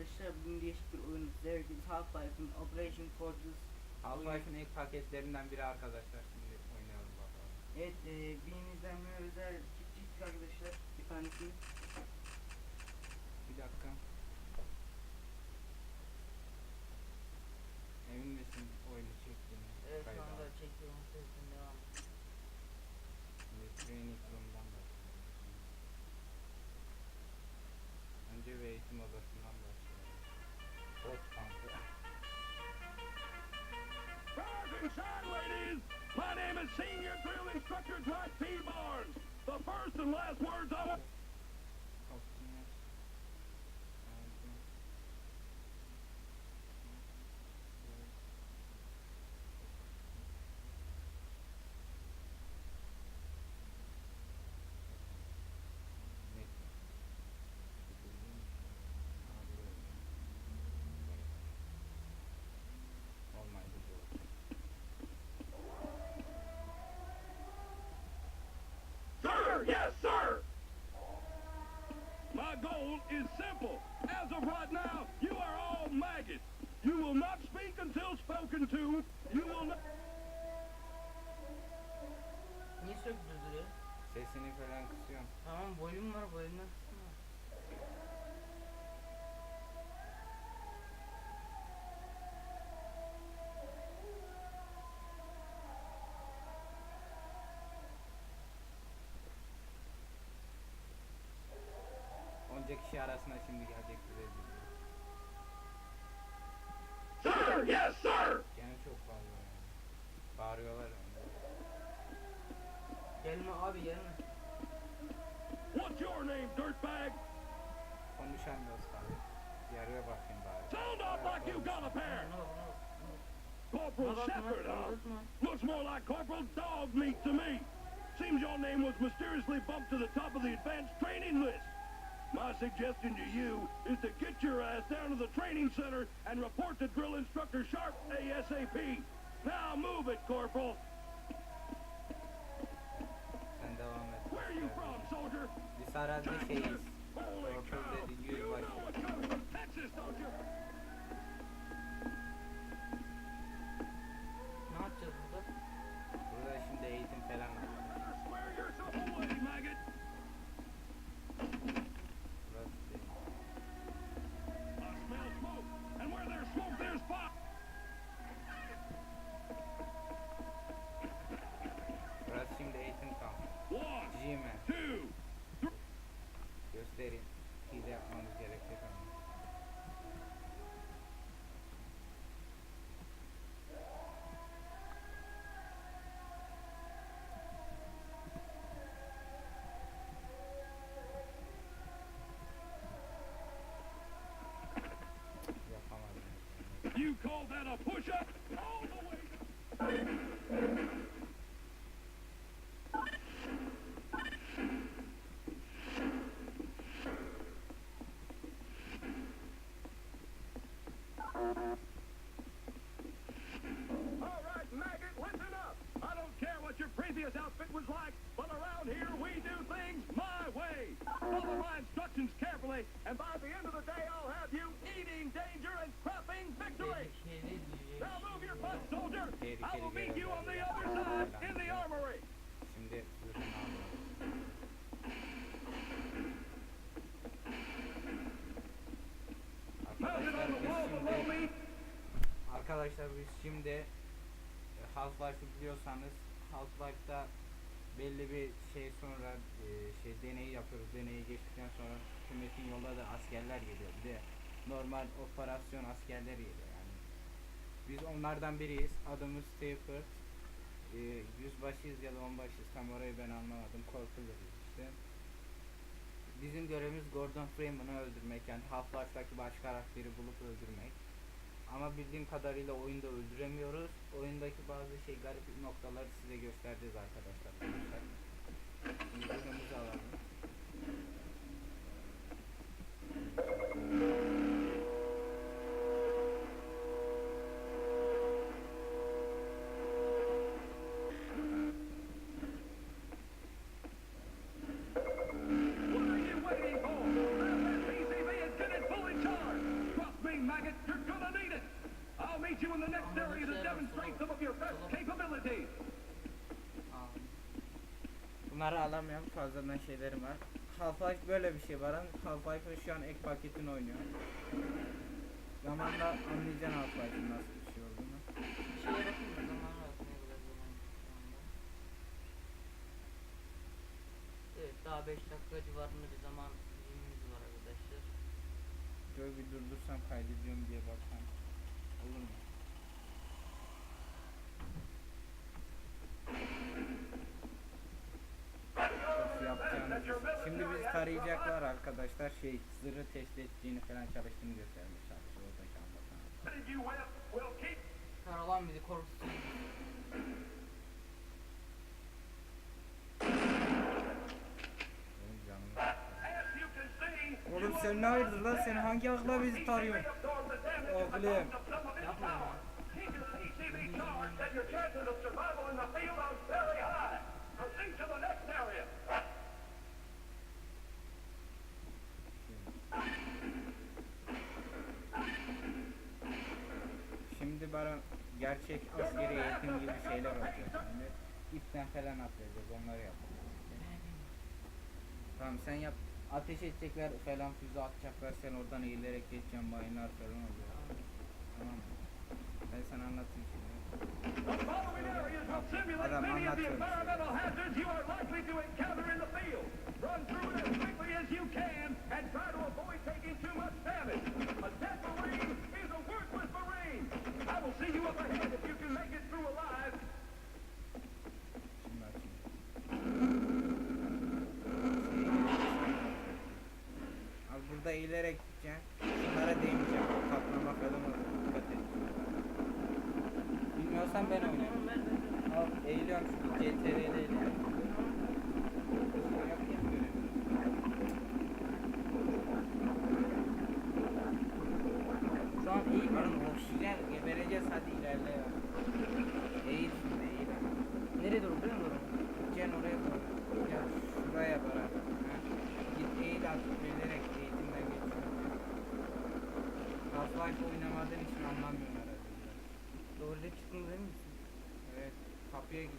arkadaşlar bugün değişik bir oyun sevdiğiniz Half-Life'ın Operation Fortress Half-Life'ın ilk paketlerinden biri arkadaşlar şimdi oynayalım bakalım. Evet e, birimizden ve özel çift arkadaşlar bir tanesini Bir dakika. Senior Drill Instructor Dwight T. Barnes. The first and last words I. My goal is simple. As of right now, you are all maggots. You will not speak until spoken to. You will not... Niye sürekli durduruyor? Sesini falan kısıyorum. Tamam ah, volüm var volümden kişi arasında şimdi gelecek bize dedi. Sir! Yes, sir! Gene çok fazla yani. Bağırıyorlar yani. Gelme abi gelme. What's your name, dirtbag? Konuşamıyoruz tabi. Yarıya bakayım bari. Sound off like you've got a pair! Ne oldu ne oldu? Corporal Shepard, huh? Looks more like Corporal Dog Meat to me. Seems your name was mysteriously bumped to the top of the advanced training list. My suggestion to you is to get your ass down to the training center and report to Drill Instructor Sharp ASAP. Now move it, Corporal. Sen devam et. Where are you from, soldier? Biz herhalde şeyiz. Holy Corporal cow! You know what comes from Texas, don't you? Arkadaşlar biz şimdi e, Half-Life'ı biliyorsanız Half-Life'da belli bir şey sonra e, şey deneyi yapıyoruz. Deneyi geçtikten sonra hükümetin yolda da askerler geliyor. Bir de normal operasyon askerler geliyor. Biz onlardan biriyiz. Adımız Stafford. E, yüzbaşıyız ya da onbaşıyız. Tam orayı ben anlamadım. Korkuluruz işte. Bizim görevimiz Gordon Freeman'ı öldürmek yani Half-Life'daki baş karakteri bulup öldürmek. Ama bildiğim kadarıyla oyunda öldüremiyoruz. Oyundaki bazı şey garip noktaları size göstereceğiz arkadaşlar. Şimdi alalım. Alamıyorum. Fazladan şeylerim var. Half-Life böyle bir şey var. Half-Life'ı şu an ek paketini oynuyorum. Zamanla anlayacaksın Half-Life'ın nasıl bir şey olduğunu. Zaman var. Ne kadar zaman anda. Evet daha 5 dakika civarında bir zaman dilimimiz var arkadaşlar. Şöyle bir durdursam kaydediyorum diye baksam. Olur mu? Of, yapacağınız iş. Şimdi biz tarayacaklar arkadaşlar şey zırhı test ettiğini falan çalıştığını göstermeye çalışıyor oradaki anlatan. Karalan bizi korkutsun. Oğlum sen ne hayırdır lan sen hangi akla bizi tarıyorsun? Oğlum. Gerçek askeri eğitim gibi şeyler olacak şimdi. İpten falan atlayacağız onları yapacağız. Tamam sen yap. Ateş edecekler falan füze atacaklar sen oradan eğilerek geçeceksin mayınlar falan oluyor. Tamam mı? Ben sana anlatayım şimdi. Adam many Eğilerek gideceksin. Şunlara değmeyeceksin. Kaplama falan. Dikkat et. Bilmiyorsan ben oynayayım. Al eğiliyorum şurada CTRL Half-Life oynamadığın için anlamıyorum herhalde. Doğru ile çıktın değil misin? Evet, kapıya git.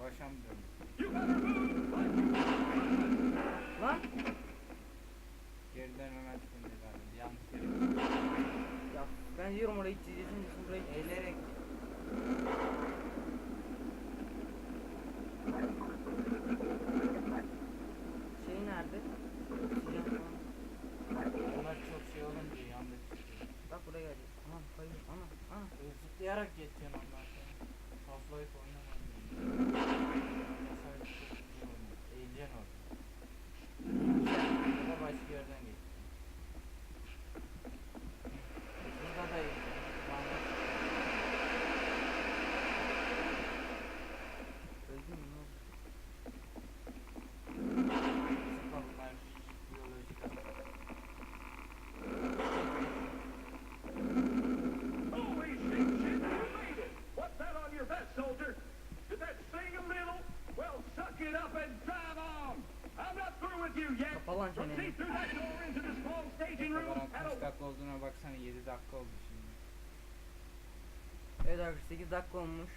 Başam döndü. Lan! Geriden hemen döndü galiba. Yanlış yere. Ya ben diyorum orayı çizeceksin burayı. Eğilerek Geçeceksin ondan sonra. Half-Life oynamadım. And kaç a... dakika olduğuna baksana 7 dakika oldu şimdi. Evet arkadaşlar 8 dakika olmuş.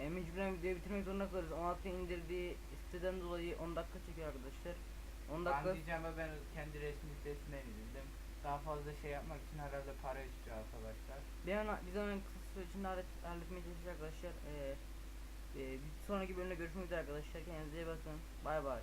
E, mecburen videoyu bitirmek zorunda kalırız. 16 indirdiği siteden dolayı 10 dakika çekiyor arkadaşlar. 10 dakika. Ben diyeceğim ama ben kendi resmi sitesinden indirdim. Daha fazla şey yapmak için herhalde para istiyor arkadaşlar. Bir an, biz hemen kısa süre içinde hallet, halletmeye çalışacağız arkadaşlar. Ee, e, bir sonraki bölümde görüşmek üzere arkadaşlar. Kendinize iyi bakın. Bay bay.